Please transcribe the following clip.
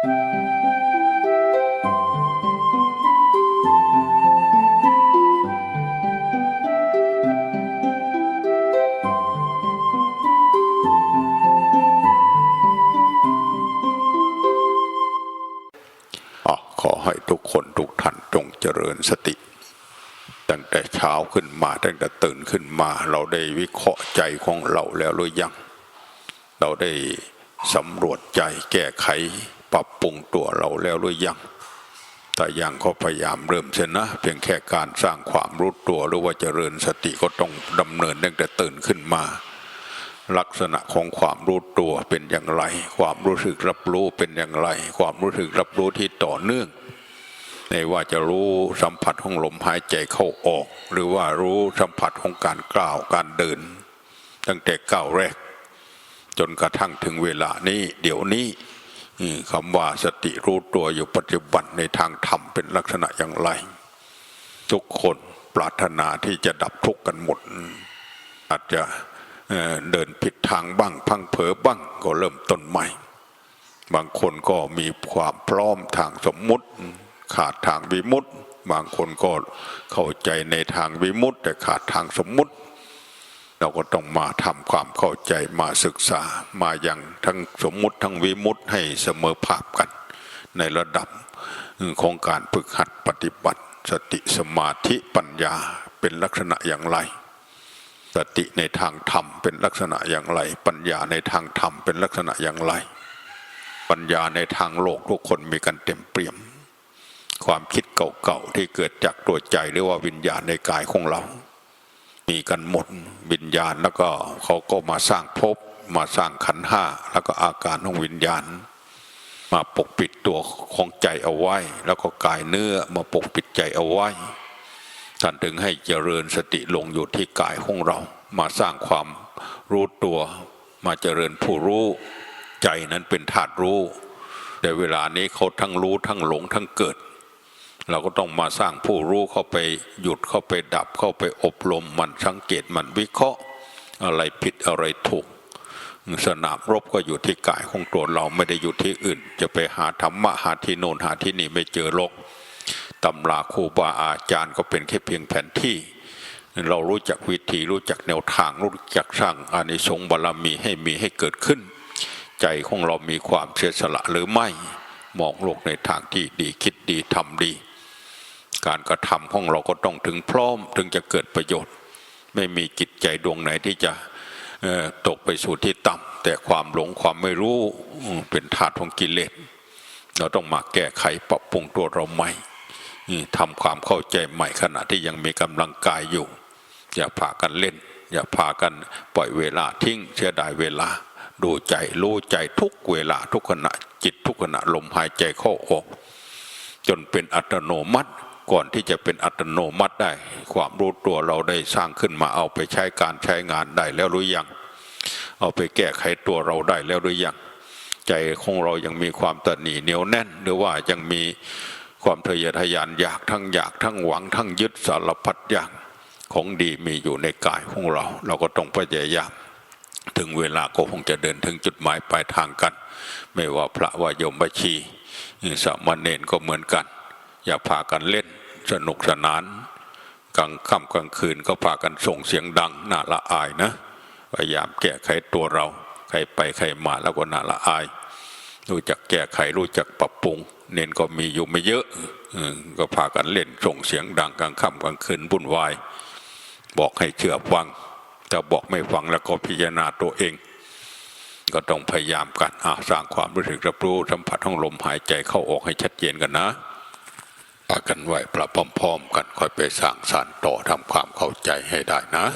ขอให้ทุกคนทุกท่านจงเจริญสติ ตั้งแต่เช้าขึ้นมาตั้งแต่ตื่นขึ้นมา เราได้วิเคราะห์ใจของเราแล้วหรือยัง เราได้สำรวจใจแก้ไข ปรับปรุงตัวเราแล้วหรือยัง แต่ยังก็พยายามเริ่มเสียนะ เพียงแค่การสร้างความรู้ตัวหรือว่าเจริญสติก็ต้องดำเนินตั้งแต่ตื่นขึ้นมา ลักษณะของความรู้ตัวเป็นอย่างไร ความรู้สึกรับรู้เป็นอย่างไร ความรู้สึกรับรู้ที่ต่อเนื่องในว่าจะรู้สัมผัสของลมหายใจเข้าออก หรือว่ารู้สัมผัสของการกล่าวการเดิน ตั้งแต่ก้าวแรก จนกระทั่งถึงเวลานี้ เดี๋ยวนี้ คำว่าสติรู้ตัวอยู่ปัจจุบันในทางธรรมเป็นลักษณะอย่างไร ทุกคนปรารถนาที่จะดับทุกข์กันหมด อาจจะเเดินผิดทางบ้าง พังเผลอบ้างก็เริ่มต้นใหม่ บางคนก็มีความพร้อมทางสมมุติ ขาดทางวิมุตติ บางคนก็เข้าใจในทางวิมุตติ แต่ขาดทางสมมุติ เราก็ต้องมาทำความเข้าใจมาศึกษามาอย่างทั้งสมมุติทั้งวิมุติให้เสมอภาพกัน ในระดับของการฝึกหัดปฏิบัติ สติสมาธิปัญญาเป็นลักษณะอย่างไร สติในทางธรรมเป็นลักษณะอย่างไร ปัญญาในทางธรรมเป็นลักษณะอย่างไร ปัญญาในทางโลกทุกคนมีกันเต็มเปี่ยม ความคิดเก่าๆที่เกิดจากตัวใจหรือว่าวิญญาณในกายของเรา มีกันหมดวิญญาณแล้วก็เขาก็มาสร้างภพมาสร้างขันห้าแล้วก็อาการของวิญญาณ มาปกปิดตัวของใจเอาไว้ แล้วก็กายเนื้อมาปกปิดใจเอาไว้ท่านถึงให้เจริญสติลงอยู่ที่กายของเรา มาสร้างความรู้ตัว มาเจริญผู้รู้ใจนั้นเป็นธาตุรู้ แต่เวลานี้เขาทั้งรู้ทั้งหลงทั้งเกิด เราก็ต้องมาสร้างผู้รู้เข้าไปหยุดเข้าไปดับเข้าไปอบรมมันสังเกตมันวิเคราะห์อะไรผิดอะไรถูก สนามรบก็อยู่ที่กายของตัวเราไม่ได้อยู่ที่อื่น จะไปหาธรรมะหาที่โน่นหาที่นี่ไม่เจอหรอกตำราครูบาอาจารย์ก็เป็นแค่เพียงแผนที่ เรารู้จักวิธีรู้จักแนวทางรู้จักสร้างอานิสงส์บารมีให้มีให้เกิดขึ้น ใจของเรามีความเสียสละหรือไม่มองโลกในทางที่ดีคิดดีทำดี การกระทำของเราก็ต้องถึงพร้อมถึงจะเกิดประโยชน์ ไม่มีจิตใจดวงไหนที่จะตกไปสู่ที่ต่ำแต่ความหลงความไม่รู้เป็นธาตุของกิเลสเราต้องมาแก้ไขปรับปรุงตัวเราใหม่ทำความเข้าใจใหม่ขณะที่ยังมีกำลังกายอยู่ อย่าพากันเล่น อย่าพากันปล่อยเวลาทิ้งเสียดายเวลา ดูใจรู้ใจทุกเวลาทุกขณะจิตทุกขณะลมหายใจเข้าออก จนเป็นอัตโนมัติ ก่อนที่จะเป็นอัตโนมัติได้ ความรู้ตัวเราได้สร้างขึ้นมาเอาไปใช้การใช้งานได้แล้วหรือยัง เอาไปแก้ไขตัวเราได้แล้วหรือยัง ใจของเรายังมีความตะหนีเหนียวแน่น หรือว่ายังมีความทะเยอทะยานอยากทั้งอยากทั้งหวังทั้งยึดสารพัดอย่างของดีมีอยู่ในกายของเรา เราก็ต้องพยายามถึงเวลาก็คงจะเดินถึงจุดหมายปลายทางกัน ไม่ว่าพระว่าโยมบัชีสามเณรก็เหมือนกัน อย่าพากันเล่นสนุกสนาน กลางค่ำกลางคืนก็พากันส่งเสียงดังน่าละอายนะพยายามแก้ไขตัวเรา ใครไปใครมาแล้วก็น่าละอาย รู้จักแก้ไขรู้จักปรับปรุง เน้นก็มีอยู่ไม่เยอะอก็พากันเล่นส่งเสียงดังกลางค่ำกลางคืนวุ่นวาย บอกให้เชื่อฟังถ้าบอกไม่ฟังแล้วก็พิจารณาตัวเอง ก็ต้องพยายามกันสร้างความรู้สึกรับรู้สัมผัสของลมหายใจเข้าออกให้ชัดเจนกันนะ พากันไหวพระพร้อมๆกันค่อยไปสร้างสารต่อทำความเข้าใจให้ได้นะ